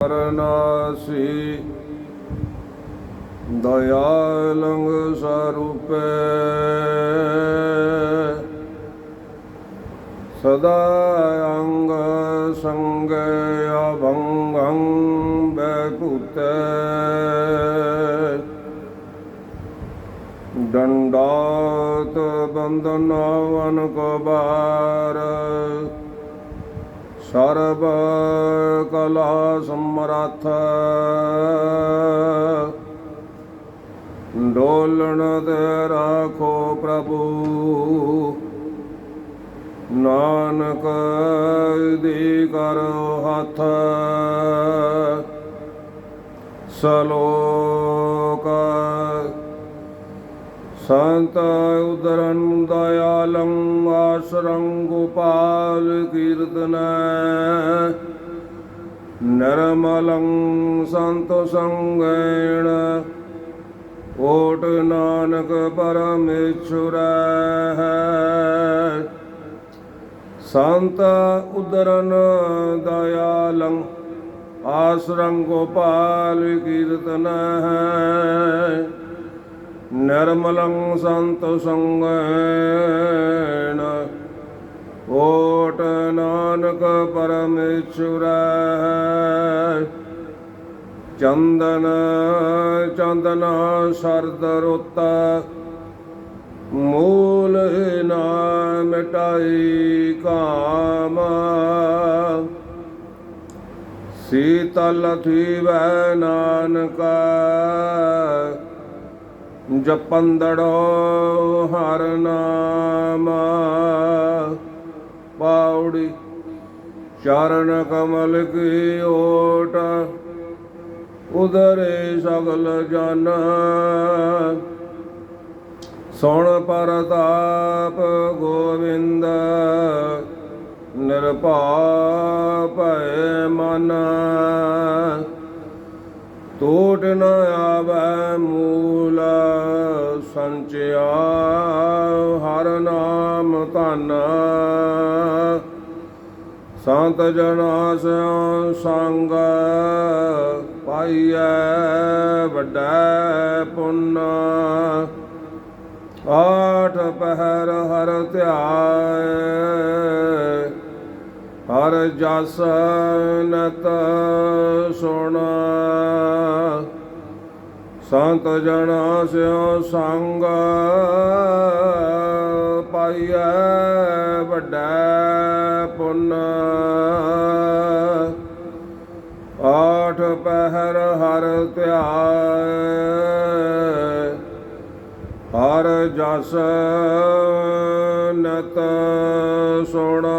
ਕਰਨਾਸੀ ਦਇਆਲੰਗ ਸਰੂਪੇ। ਸਦਾ ਅੰਗ ਸੰਗ ਅਭੰਗੰ ਬੈਕੁਤੇ। ਦੰਡਾਤ ਬੰਦਨਾਵਨ ਕੋ ਬਾਰ ਸਰਬ ਕਲਾ ਸਮਰੱਥ। ਡੋਲਣ ਤੇ ਰਾਖੋ ਪ੍ਰਭੂ। ਨਾਨਕ ਦੀ ਕਰੋ ਹੱਥ। ਸਲੋਕ ਸੰਤ ਉਦਰਨ ਦਇਆਲੰ ਆਸਰੰ ਗੋਪਾਲ ਕੀਰਤਨ। ਨਰਮਲੰ ਸੰਤ ਸੰਗੇਣ, ਓਟ ਨਾਨਕ ਪਰਮੇਸ਼ਰ ਸੰਤ ਉਦਰਨ ਦਇਆਲੰ ਆਸਰੰ ਗੋਪਾਲ ਕੀਰਤਨ। ਹੈ ਨਿਰਮਲੰ ਸੰਤ ਸੰਗੇਨ ਓਟ ਨਾਨਕ ਪਰਮੇਸ਼ਰ ਚੰਦਨ ਚੰਦਨ ਸਰਦ ਰੋਤਾ ਮੂਲ ਨਾ ਮਿਟਾਈ ਕਾਮ ਸੀਤਲ ਥੀਵੈ ਨਾਨਕਾ ਜਪੰਦੜੋ ਹਰ ਨਾਮ। ਪਾਉੜੀ ਚਰਨ ਕਮਲ ਕੀ ਓਟ ਉਦਰੇ ਸਗਲ ਜਨ। ਸੁਣ ਪਰਤਾਪ ਗੋਵਿੰਦ, ਨਿਰਭਉ ਭੈ ਮਨ। ਟੋਟ ਨ ਆਵੈ ਮੂਲ ਸੰਚਿਆ, ਹਰ ਨਾਮ ਧਨ। ਸੰਤ ਜਨਾ ਸਿਉ ਸੰਗ ਪਾਈਐ ਵੱਡਾ ਪੁੰਨ। ਆਠ ਪਹਿਰ ਹਰ ਧਿਆਏ ਹਰ ਜਸ ਨਤ ਸੁਣ। ਸੰਤ ਜਨਾ ਸਿਉ ਸੰਗ ਪਾਈਐ ਵੱਡਾ ਪੁੰਨ। ਆਠ ਪਹਿਰ ਹਰ ਧਿਆਏ, ਹਰ ਜਸ ਨਤ ਸੁਣਾ।